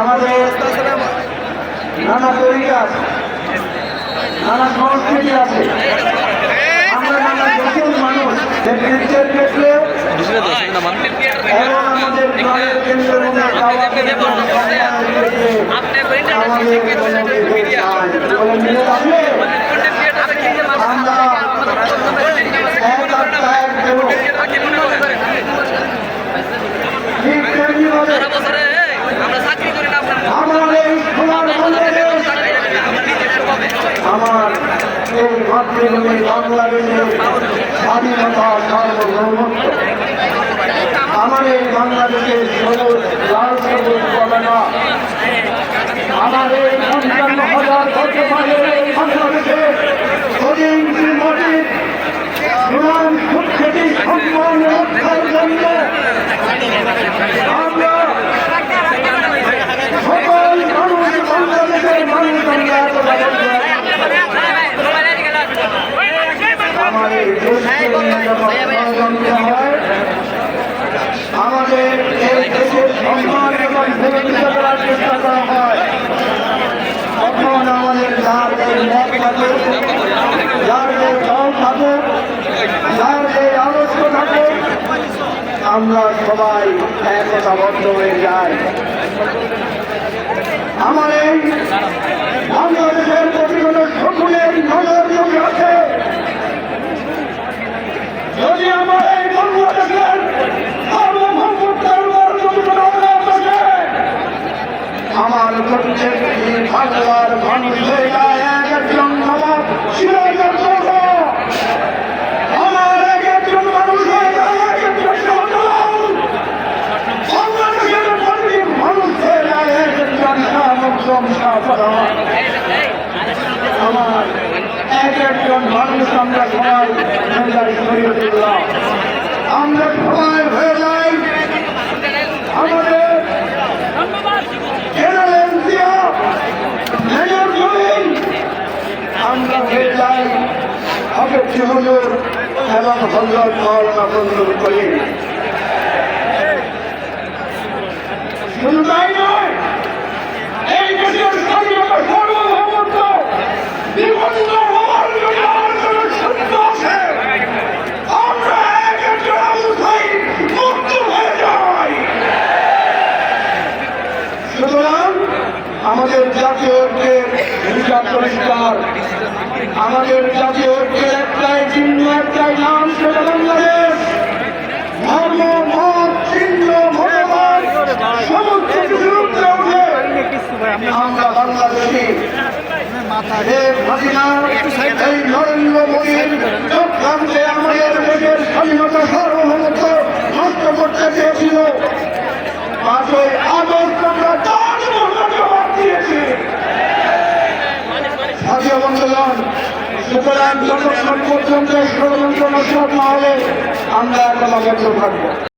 আমাদের নানা তরিকা নানা সংস্কৃতি আছে। আমরা নানা দেশের মানুষ। ক্রিকেট ক্ষেত্রে এবং আমাদের খাওয়া খেতে আমাদের মিলে থাকলে আমরা এক আত্মা এক দেব। ঠিক তেমনিভাবে আমার এই সোনার বাংলাদেশ আমার এই মাতৃভূমি বাংলাদেশের স্বাধীনতা বাংলাদেশের সবুজ লাল সবুজ পতাকা। এই পঞ্চান্ন হাজার বছর মাঝের এই বাংলাদেশে স্বাধীন মাটির সুনাম সুখ্যাতি সম্মান রক্ষার জন্য আমরা সকল মানুষ বাংলাদেশের মানুষ আমরা একতাবদ্ধ আমার এই দেশকে নিয়ে যখন ষড়যন্ত্র হয় আমাদের এই দেশের সম্মান এবং সুরক্ষিত করার চেষ্টা করা হয় তখন আমাদের যার যে মত থাকুক যার যে দল থাকুক যার যে আদর্শ থাকুক আমরা সবাই একতাবদ্ধ হয়ে যাই। এই বাংলাদেশের প্রতি কোন শকুনের নজর চোখে আছে যদি আমার এই বাংলাদেশের সার্বভৌমত্বের উপর যদি কোনো অভাব থাকে আমার প্রত্যেকটি বাংলার মানুষ হয়ে যায় এক একজন নবাব সিরাজের মতো। আমার এক একজন মানুষ হয়ে যায় এক একজন সন্তান। বাংলাদেশের প্রতিটি মানুষ হয়ে যায় এক একজন শাহমুকদম শাহফরান। আমার এক একজন মানুষ আমরা সবাই আমরা সবাই হয়ে যাই। আমাদের আমরা হয়ে যাই নয় এই দেশের স্বাধীনতা সার্বভৌমত্ব বিপন্ন হওয়ার জন্য আমার কোনো সত্য আছে আমরা এক একজন অবস্থায় মুক্ত হয়ে যাই সুতরাং আমাদের জাতীয় ঐক্যের হিসাব পরিষ্কার। আমাদের জাতীয় ঐক্যের একটাই চিহ্ন, একটাই নাম, সেটা বাংলাদেশ। ধর্ম, মত, চিহ্ন, মতবাদ সমস্ত কিছুর উপরে উঠে আমরা বাংলাদেশি। আমাদের দেশের স্বাধীনতা সার্বভৌমত্ব নষ্ট করতে চেয়েছিল আমরা তার মতো জবাব সাথীয় বন্ধুগণ সুতরাং যতক্ষণ পর্যন্ত ষড়যন্ত্র নষ্ট না হবে আমরা তোমাকে থাকব